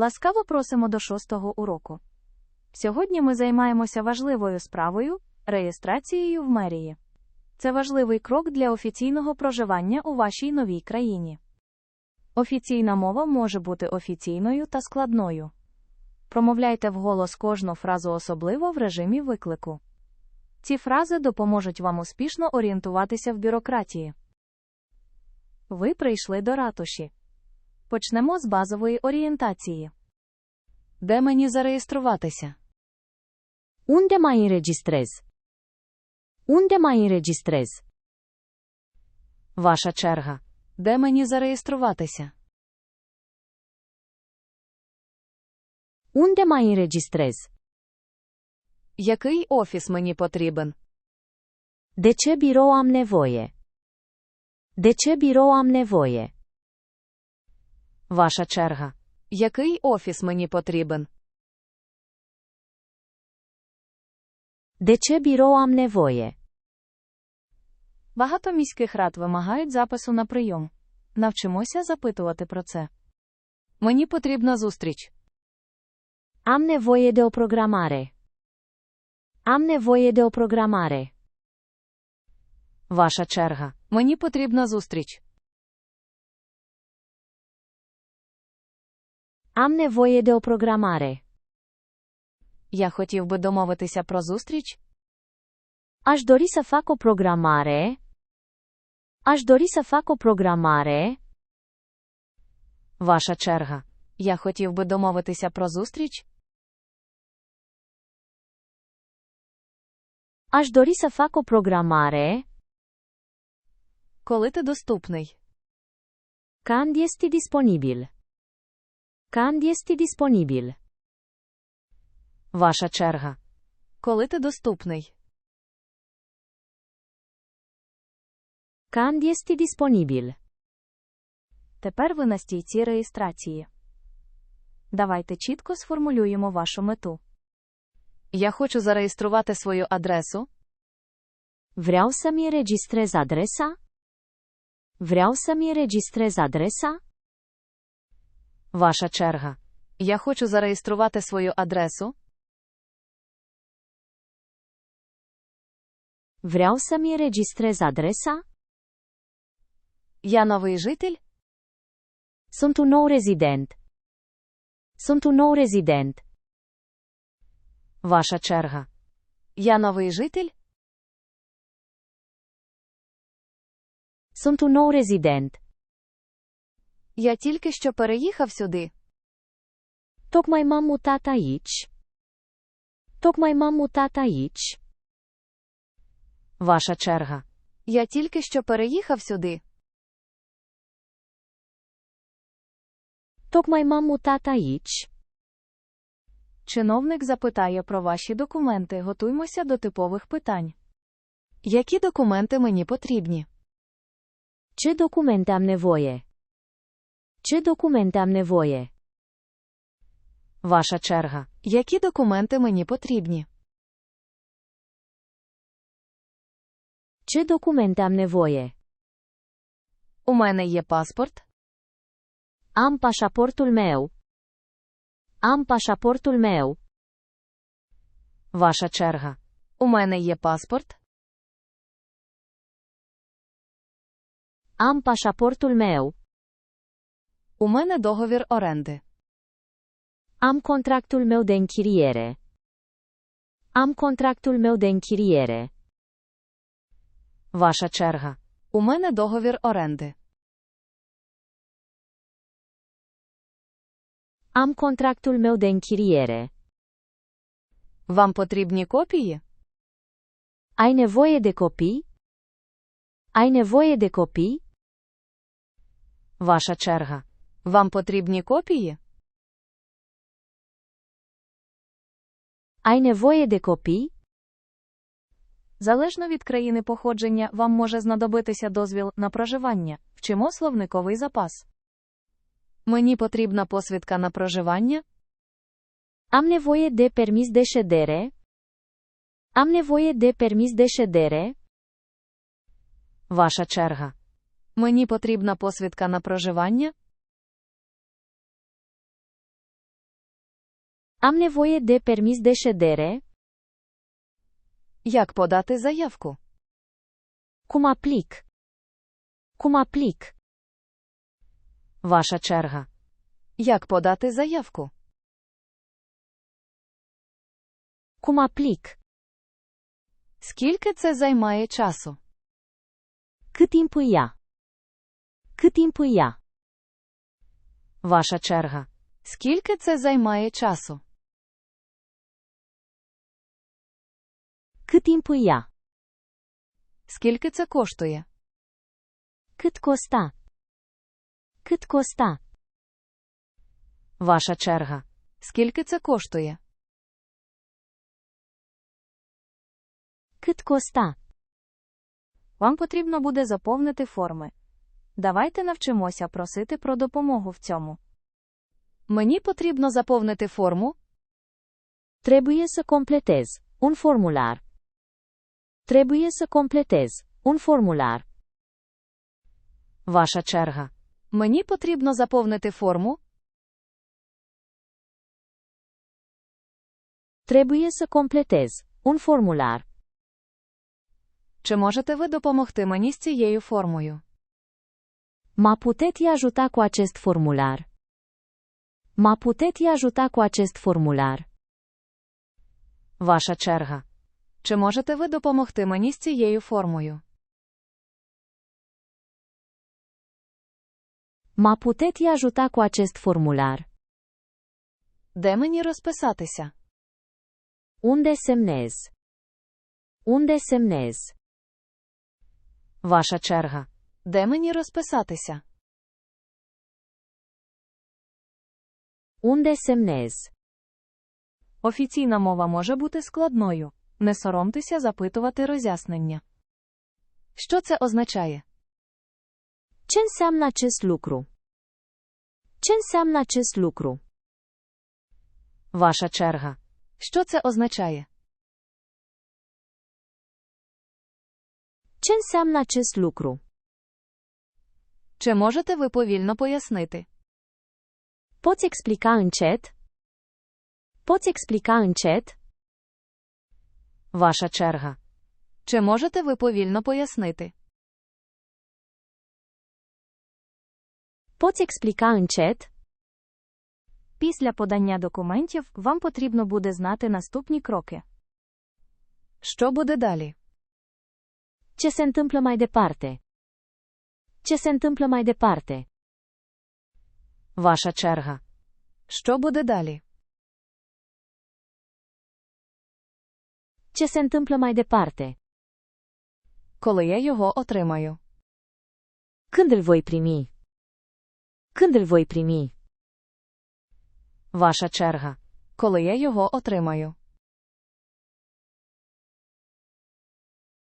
Ласкаво просимо до шостого уроку. Сьогодні ми займаємося важливою справою реєстрацією в мерії. Це важливий крок для офіційного проживання у вашій новій країні. Офіційна мова може бути офіційною та складною. Промовляйте вголос кожну фразу особливо в режимі виклику. Ці фрази допоможуть вам успішно орієнтуватися в бюрократії. Ви прийшли до ратуші. Почнемо з базової орієнтації. Де мені зареєструватися? Unde mă înregistrez? Unde mă înregistrez? Ваша черга. Де мені зареєструватися? Unde mă înregistrez? Який офіс мені потрібен? De ce birou am nevoie? De ce birou am nevoie? Ваша черга. Який офіс мені потрібен? De ce birou am nevoie? Багато міських рад вимагають запису на прийом. Навчимося запитувати про це. Мені потрібна зустріч. Am nevoie de o programare. Am nevoie de o programare. Ваша черга. Мені потрібна зустріч. Am nevoie de o programare. Я хотів би домовитися про зустріч. Aș dori să fac o programare. Aș dori să fac o programare. Ваша черга. Я хотів би домовитися про зустріч. Aș dori să fac o programare. Коли ти доступний? Când este disponibil? Este disponibil? Ваша черга. Коли ти доступний? Este disponibil? Тепер ви на стійці реєстрації. Давайте чітко сформулюємо вашу мету. Я хочу зареєструвати свою адресу. Vreau să-mi înregistrez adresa? Vreau să-mi înregistrez adresa? Ваша черга. Я хочу зареєструвати свою адресу. Vreau să-mi înregistrez adresa? Я новий житель. Sunt un nou rezident. Sunt un nou rezident. Ваша черга. Я новий житель. Sunt un nou rezident. Я тільки що переїхав сюди. Tocmai m-am mutat aici. Tocmai m-am mutat aici. Ваша черга. Я тільки що переїхав сюди. Tocmai m-am mutat aici. Чиновник запитає про ваші документи. Готуймося до типових питань. Які документи мені потрібні? Ce documente am nevoie? Ce documente am nevoie? Ваша черга. Які документи мені потрібні? Ce documente am nevoie? У мене є паспорт. Am pașaportul meu. Am pașaportul meu. Ваша черга. У мене є паспорт. Am pașaportul meu. У мене договір оренди. Am contractul meu de închiriere. Am contractul meu de închiriere. Ваша черга. У мене договір оренди. Am contractul meu de închiriere. Вам потрібні копії? Ai nevoie de copii? Ai nevoie de copii? Ваша черга. Вам потрібні копії? Ai nevoie de copii? Залежно від країни походження, вам може знадобитися дозвіл на проживання. Вчимо словниковий запас. Мені потрібна посвідка на проживання. Am nevoie de permis de ședere? Am nevoie de permis de ședere? Ваша черга. Мені потрібна посвідка на проживання. Am nevoie de permis de ședere? Як подати заявку? Cum aplic? Cum aplic? Ваша черга. Як подати заявку? Cum aplic? Скільки це займає часу? Cât timp îi ia? Cât timp îi ia? Ваша черга. Скільки це займає часу? Cât timp îi ia? Скільки це коштує? Cât costa? Cât costa? Ваша черга. Скільки це коштує? Cât costa? Вам потрібно буде заповнити форми. Давайте навчимося просити про допомогу в цьому. Мені потрібно заповнити форму. Trebuie să completez un formular. Trebuie să completez un formular. Ваша черга. Мені потрібно заповнити форму. Trebuie să completez un formular. Чи можете ви допомогти мені з цією формою? Mă puteți ajuta cu acest formular? Mă puteți ajuta cu acest formular? Ваша черга. Чи можете ви допомогти мені з цією формою? Mă puteți ajuta cu acest formular? Де мені розписатися? Unde semnez? Unde semnez? Ваша черга. Де мені розписатися? Unde semnez? Офіційна мова може бути складною. Не соромтеся запитувати роз'яснення. Що це означає? Ce înseamnă acest lucru? Ce înseamnă acest lucru? Ваша черга. Що це означає? Ce înseamnă acest lucru? Чи можете ви повільно пояснити? Poți explica încet? Poți explica încet? Ваша черга. Чи можете ви повільно пояснити? Poți explica încet? Після подання документів вам потрібно буде знати наступні кроки. Що буде далі? Ce se întâmplă mai departe? Ce se întâmplă mai departe? Ваша черга. Що буде далі? Ce se întâmplă mai departe? Коли я його отримаю. Când îl voi primi? Când îl voi primi? Ваша черга. Коли я його отримаю.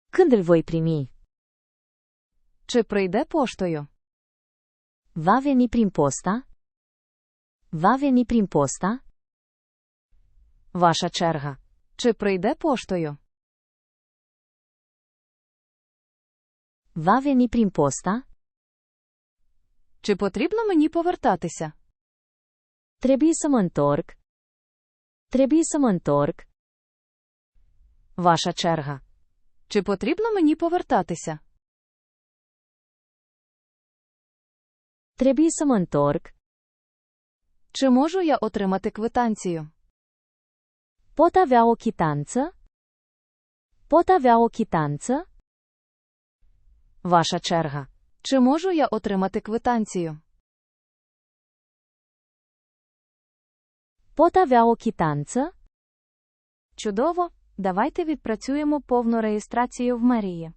Când îl voi primi? Чи прийде поштою? Va veni prin posta? Va veni prin posta? Ваша черга. Чи прийде поштою? Va veni prin posta? Чи потрібно мені повертатися? Trebuie să mă întorc. Trebuie să mă întorc. Ваша черга. Чи потрібно мені повертатися? Trebuie să mă întorc. Чи можу я отримати квитанцію? Pot avea o chitanță? Pot avea o chitanță? Ваша черга. Чи можу я отримати квитанцію? Pot avea o chitanță? Чудово. Давайте відпрацюємо повну реєстрацію в мерії.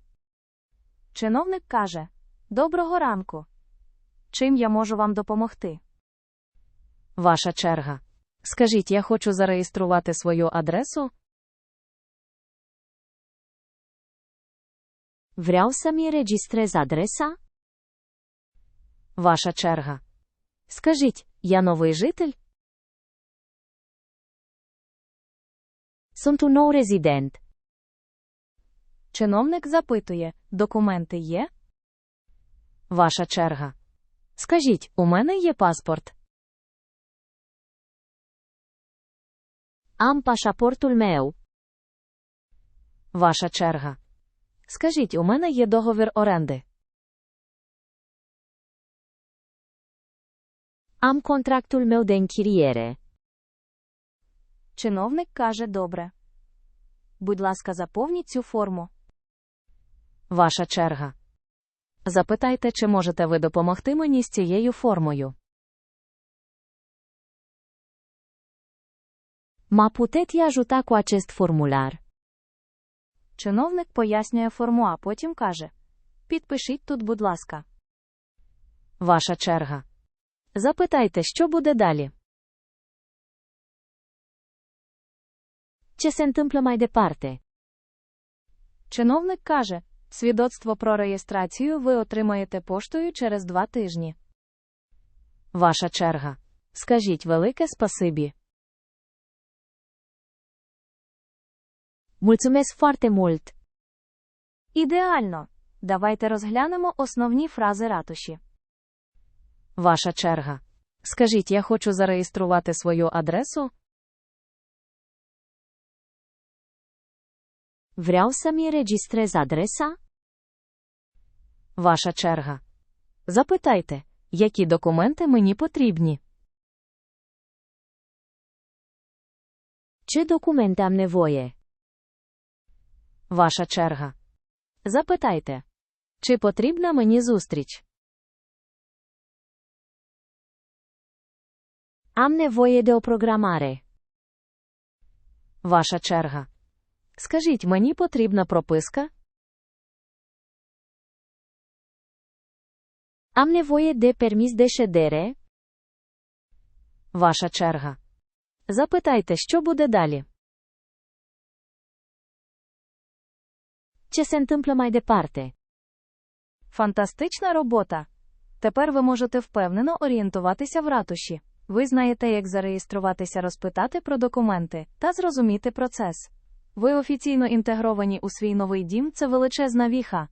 Чиновник каже: Доброго ранку. Чим я можу вам допомогти? Ваша черга. Скажіть, я хочу зареєструвати свою адресу. Vreau să-mi înregistrez adresa? Ваша черга. Скажіть, я новий житель? Sunt un nou rezident. Чиновник запитує: Документи є? Ваша черга. Скажіть, у мене є паспорт. Am pașaportul meu. Ваша черга. Скажіть, у мене є договір оренди. Am contractul meu de închiriere. Чиновник каже добре. Будь ласка, заповніть цю форму. Ваша черга. Запитайте, чи можете ви допомогти мені з цією формою. Mă puteți ajuta cu acest formular? Чиновник пояснює форму, а потім каже: Підпишіть тут, будь ласка. Ваша черга. Запитайте, що буде далі. Ce se întâmplă mai departe? Чиновник каже: Свідоцтво про реєстрацію ви отримаєте поштою через два тижні. Ваша черга. Скажіть велике спасибі. Mulțumesc foarte mult! Ідеально. Давайте розглянемо основні фрази ратуші. Ваша черга. Скажіть, я хочу зареєструвати свою адресу. Vreau să-mi înregistrez adresa? Ваша черга. Запитайте, які документи мені потрібні. Ce documente am nevoie? Ваша черга. Запитайте, чи потрібна мені зустріч. Am nevoie de o programare. Ваша черга. Скажіть, мені потрібна прописка? Am nevoie de permis de ședere? Ваша черга. Запитайте, що буде далі. Ce se întâmplă mai departe? Фантастична робота. Тепер ви можете впевнено орієнтуватися в ратуші. Ви знаєте, як зареєструватися, розпитати про документи та зрозуміти процес. Ви офіційно інтегровані у свій новий дім це величезна віха.